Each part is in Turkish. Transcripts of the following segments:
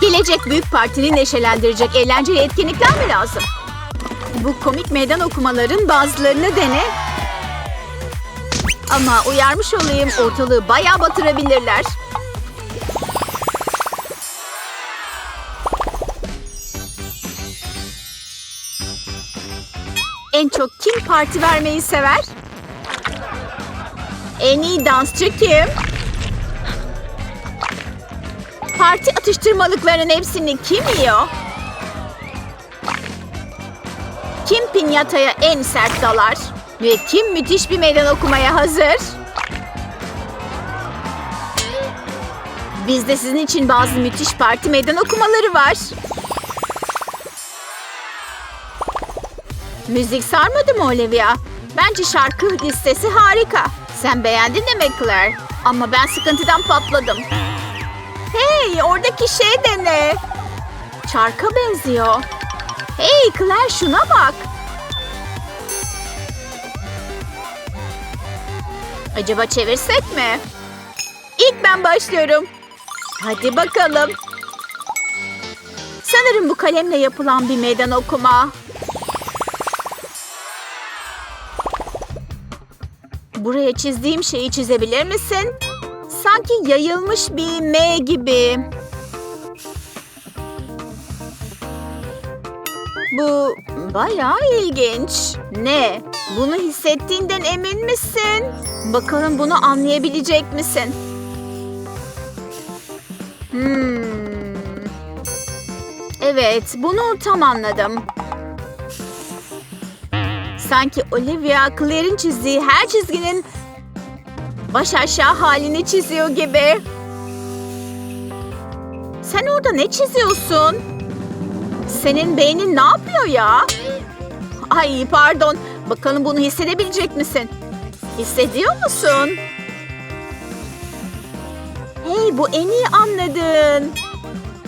Gelecek büyük partini neşelendirecek eğlenceli etkinlikler mi lazım? Bu komik meydan okumaların bazılarını dene. Ama uyarmış olayım ortalığı bayağı batırabilirler. En çok kim parti vermeyi sever? En iyi dansçı kim? Parti atıştırmalıklarının hepsini kim yiyor? Kim pinyataya en sert dalar? Ve kim müthiş bir meydan okumaya hazır? Bizde sizin için bazı müthiş parti meydan okumaları var. Müzik sarmadı mı Olivia? Bence şarkı listesi harika. Sen beğendin de mi Claire? Ama ben sıkıntıdan patladım. Hey oradaki şey de ne? Çarka benziyor. Hey Claire şuna bak. Acaba çevirsek mi? İlk ben başlıyorum. Hadi bakalım. Sanırım bu kalemle yapılan bir meydan okuma. Buraya çizdiğim şeyi çizebilir misin? Sanki yayılmış bir M gibi. Bu bayağı ilginç. Ne? Bunu hissettiğinden emin misin? Bakalım bunu anlayabilecek misin? Hmm. Evet, bunu tam anladım. Sanki Olivia Claire'in çizdiği her çizginin baş aşağı halini çiziyor gibi. Sen orada ne çiziyorsun? Senin beynin ne yapıyor ya? Ay pardon. Bakalım bunu hissedebilecek misin? Hissediyor musun? Hey bu en iyi anladın.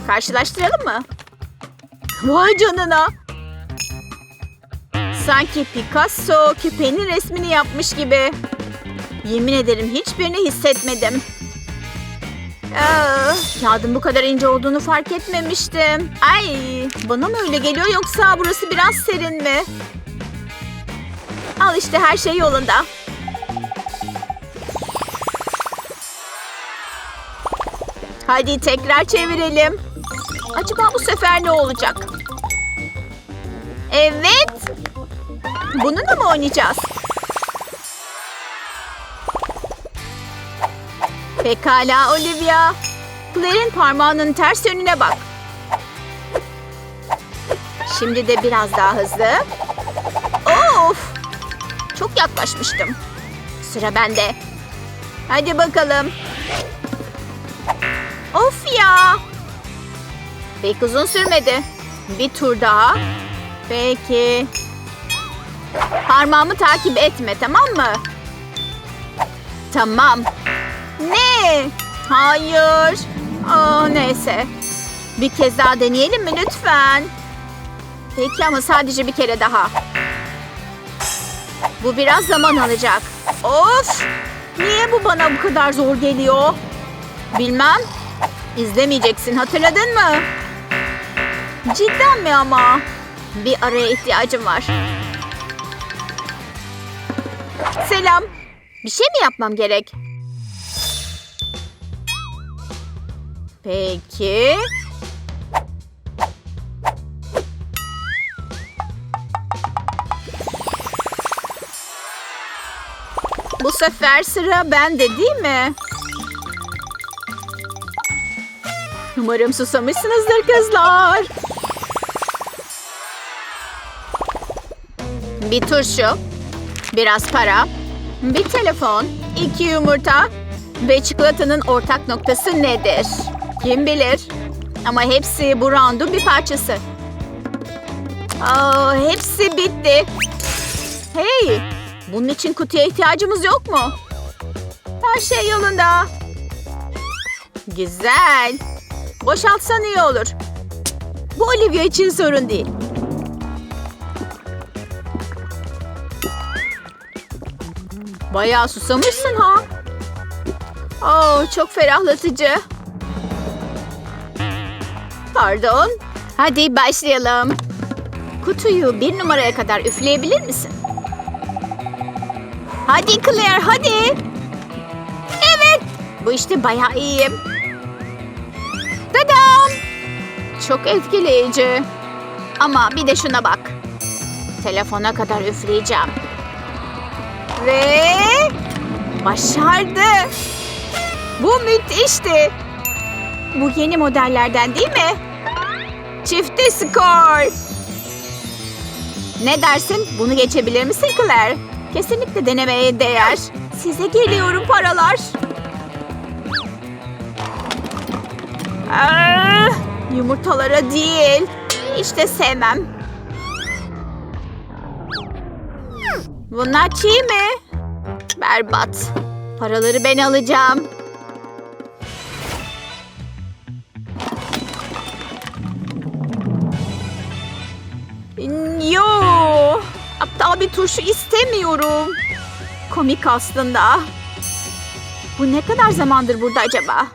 Karşılaştıralım mı? Vay canına. Sanki Picasso küpenin resmini yapmış gibi. Yemin ederim hiçbirini hissetmedim. Aa, kağıdın bu kadar ince olduğunu fark etmemiştim. Ay, bana mı öyle geliyor yoksa burası biraz serin mi? Al işte her şey yolunda. Hadi tekrar çevirelim. Acaba bu sefer ne olacak? Evet. Bununla mı oynayacağız? Pekala Olivia. Claire'in parmağının ters yönüne bak. Şimdi de biraz daha hızlı. Of! Çok yaklaşmıştım. Sıra bende. Hadi bakalım. Of ya! Pek uzun sürmedi. Bir tur daha. Peki. Parmağımı takip etme tamam mı? Tamam. Ne? Hayır. Aa, neyse. Bir kez daha deneyelim mi lütfen? Peki ama sadece bir kere daha. Bu biraz zaman alacak. Of! Niye bu bana bu kadar zor geliyor? Bilmem. İzlemeyeceksin hatırladın mı? Cidden mi ama? Bir araya ihtiyacım var. Selam. Bir şey mi yapmam gerek? Peki. Bu sefer sıra bende değil mi? Umarım susamışsınızdır kızlar. Bir turşu, biraz para, bir telefon, iki yumurta ve çikolatanın ortak noktası nedir? Kim bilir? Ama hepsi bu roundun bir parçası. Aa, hepsi bitti. Hey, bunun için kutuya ihtiyacımız yok mu? Her şey yolunda. Güzel. Boşaltsan iyi olur. Bu Olivia için sorun değil. Bayağı susamışsın ha. Oo, çok ferahlatıcı. Pardon. Hadi başlayalım. Kutuyu bir numaraya kadar üfleyebilir misin? Hadi Claire hadi. Evet. Bu işte bayağı iyiyim. Dadam. Çok etkileyici. Ama bir de şuna bak. Telefona kadar üfleyeceğim. Ve başardı. Bu müthişti. Bu yeni modellerden değil mi? Çifte skor. Ne dersin? Bunu geçebilir misin Claire? Kesinlikle denemeye değer. Size geliyorum paralar. Aa, yumurtalara değil. İşte sevmem. Bunlar çiğ mi? Berbat. Paraları ben alacağım. Yo, aptal bir turşu istemiyorum. Komik aslında. Bu ne kadar zamandır burada acaba?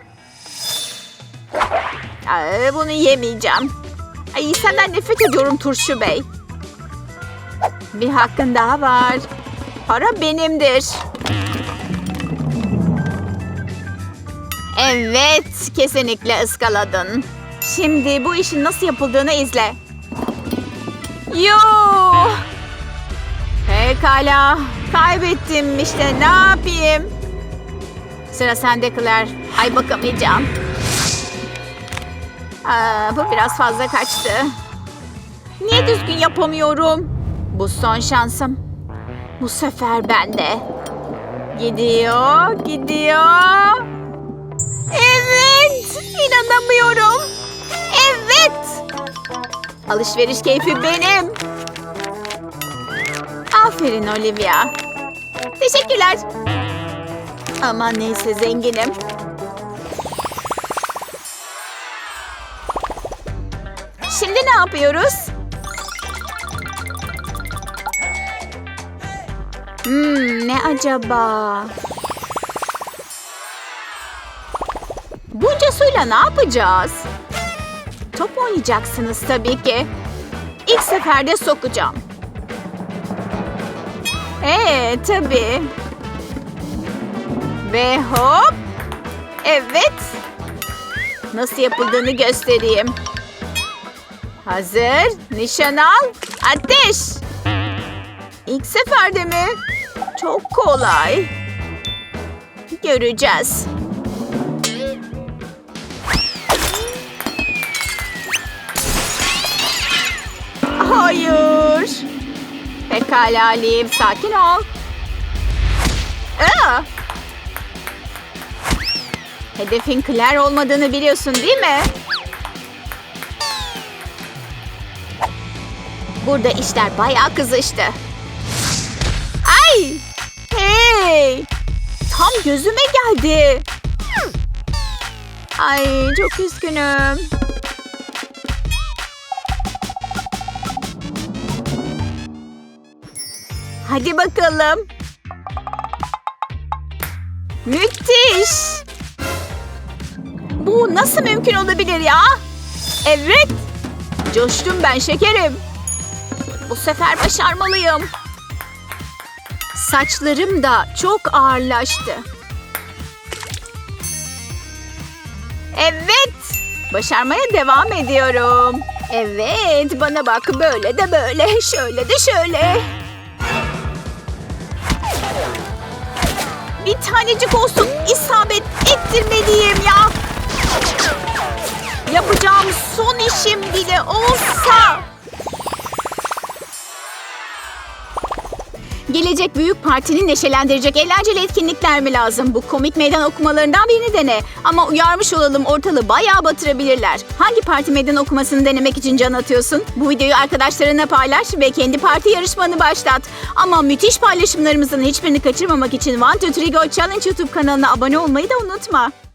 Aa, bunu yemeyeceğim. Ay senden nefret ediyorum turşu bey. Bir hakkın daha var. Para benimdir. Evet, kesinlikle ıskaladın. Şimdi bu işin nasıl yapıldığını izle. Yo! Pekala. Kaybettim işte ne yapayım? Sıra sende Claire. Ay bakamayacağım. Aa, bu biraz fazla kaçtı. Niye düzgün yapamıyorum? Bu son şansım. Bu sefer bende. Gidiyor, gidiyor. Alışveriş keyfi benim. Aferin Olivia. Teşekkürler. Aman neyse zenginim. Şimdi ne yapıyoruz? Hmm, ne acaba? Bunca suyla ne yapacağız? Top oynayacaksınız tabii ki. İlk seferde sokacağım. Ee, tabii. Ve hop. Evet. Nasıl yapıldığını göstereyim. Hazır. Nişan al. Ateş. İlk seferde mi? Çok kolay. Göreceğiz. Hayır. Pekala Liv, sakin ol. Aa! Hedefin Claire olmadığını biliyorsun değil mi? Burada işler bayağı kızıştı. Ay! Hey! Tam gözüme geldi. Ay çok üzgünüm. Hadi bakalım. Müthiş. Bu nasıl mümkün olabilir ya? Evet. Coştum ben şekerim. Bu sefer başarmalıyım. Saçlarım da çok ağırlaştı. Evet. Başarmaya devam ediyorum. Evet, bana bak böyle de böyle, şöyle de şöyle. Tanecik olsun isabet ettirmeliyim ya. Yapacağım son işim bile olsa. Gelecek büyük partini neşelendirecek eğlenceli etkinlikler mi lazım? Bu komik meydan okumalarından birini dene. Ama uyarmış olalım ortalığı bayağı batırabilirler. Hangi parti meydan okumasını denemek için can atıyorsun? Bu videoyu arkadaşlarına paylaş ve kendi parti yarışmanı başlat. Ama müthiş paylaşımlarımızın hiçbirini kaçırmamak için One Two Three Go Challenge YouTube kanalına abone olmayı da unutma.